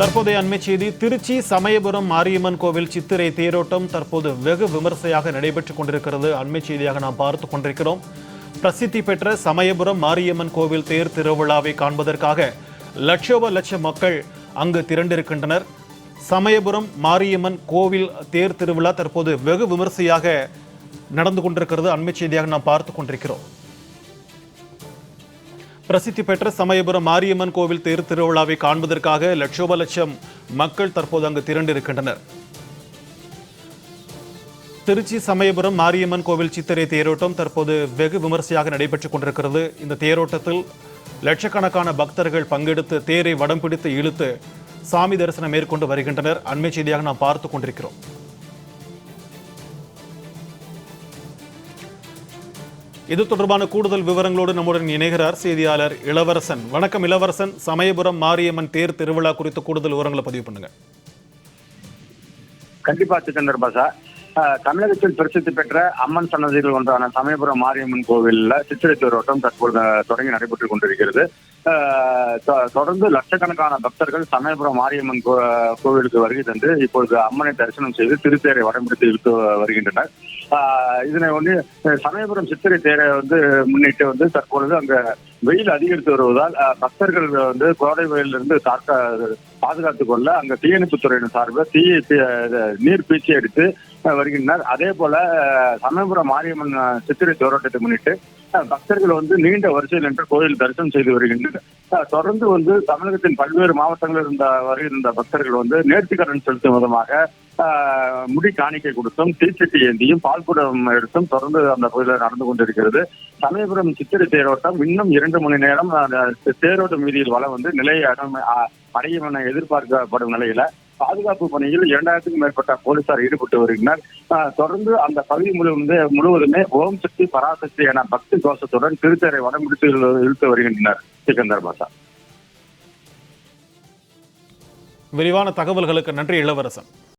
தற்போதைய அண்மை செய்தி திருச்சி சமயபுரம் மாரியம்மன் கோவில் சித்திரை தேரோட்டம் தற்போது வெகு விமர்சையாக நடைபெற்றுக் கொண்டிருக்கிறது. அண்மை செய்தியாக நாம் பார்த்து கொண்டிருக்கிறோம். பிரசித்தி பெற்ற சமயபுரம் மாரியம்மன் கோவில் தேர் திருவிழாவை காண்பதற்காக லட்சோப லட்ச மக்கள் அங்கு திரண்டிருக்கின்றனர். சமயபுரம் மாரியம்மன் கோவில் தேர் திருவிழா தற்போது வெகு விமர்சையாக நடந்து கொண்டிருக்கிறது. அண்மை செய்தியாக நாம் பார்த்து கொண்டிருக்கிறோம். பிரசித்தி பெற்ற சமயபுரம் மாரியம்மன் கோவில் தேர் திருவிழாவை காண்பதற்காக லட்சோப லட்சம் மக்கள் தற்போது அங்கு திரண்டிருக்கின்றனர். திருச்சி சமயபுரம் மாரியம்மன் கோவில் சித்திரை தேரோட்டம் தற்போது வெகு விமர்சையாக நடைபெற்றுக் கொண்டிருக்கிறது. இந்த தேரோட்டத்தில் லட்சக்கணக்கான பக்தர்கள் பங்கெடுத்து தேரை வடம் பிடித்து இழுத்து சாமி தரிசனம் மேற்கொண்டு வருகின்றனர். அண்மை செய்தியாக நாம் பார்த்து கொண்டிருக்கிறோம். இது தொடர்பான கூடுதல் விவரங்களோடு நம்முடன் இணைகிறார் செய்தியாளர் இளவரசன். வணக்கம் இளவரசன். சமயபுரம் மாரியம்மன் தேர் திருவிழா குறித்து கூடுதல் விவரங்களை பதிவு பண்ணுங்க கண்டிப்பா சிக்கந்தர் பாஷா தமிழகத்தில் பிரசித்தி பெற்ற அம்மன் சன்னதிகள் ஒன்றான சமயபுரம் மாரியம்மன் கோவிலில் சித்திரை தேரோட்டம் தற்போது தொடங்கி நடைபெற்றுக் கொண்டிருக்கிறது. தொடர்ந்து லட்சக்கணக்கான பக்தர்கள் சமயபுரம் மாரியம்மன் கோ- கோவிலுக்கு வருகை தந்து இப்பொழுது அம்மனை தரிசனம் செய்து திருத்தேரை வடம்பிடித்து இழுத்து வருகின்றனர். இதனை வந்து சமயபுரம் சித்திரை தேரை வந்து முன்னிட்டு வந்து தற்பொழுது அங்க வெயில் அதிகரித்து வருவதால் பக்தர்கள் வந்து கோடை வெயிலிருந்து தாக்க பாதுகாத்துக் கொள்ள அங்க தீயணைப்பு துறையினர் சார்பில் தீ நீர் பீச்சி எடுத்து வருகின்றனர். அதே போல சமயபுரம் மாரியம்மன் சித்திரை தேரோட்டத்தை முன்னிட்டு பக்தர்கள் வந்து நீண்ட வரிசையில் நின்று கோயில் தரிசனம் செய்து வருகின்றனர். தொடர்ந்து வந்து தமிழகத்தின் பல்வேறு மாவட்டங்களில் இருந்த வருகின்ற பக்தர்கள் வந்து நேர்த்திக்கடன் செலுத்தும் விதமாக முடி காணிக்கை கொடுத்தும் தீச்சட்டி ஏந்தியும் பால்குடம் எடுத்தும் தொடர்ந்து அந்த கோயிலில் நடந்து கொண்டிருக்கிறது. சமயபுரம் சித்திரை தேரோட்டம் இன்னும் இரண்டு மணி நேரம் அந்த வீதியில் வளம் வந்து நிலையை அடம் அடையும் என எதிர்பார்க்கப்படும் நிலையில பாதுகாப்பு பணியில் இரண்டாயிரத்துக்கும் மேற்பட்ட போலீசார் ஈடுபட்டு வருகின்றனர். தொடர்ந்து அந்த பகுதி முழுவதுமே முழுவதுமே ஓம் சக்தி பராசக்தி என பக்தி கோஷத்துடன் திருத்தேரை வடம்பிடித்து இழுத்து வருகின்றனர். சிக்கந்தர் பாஷா விரிவான தகவல்களுக்கு நன்றி இளவரசன்.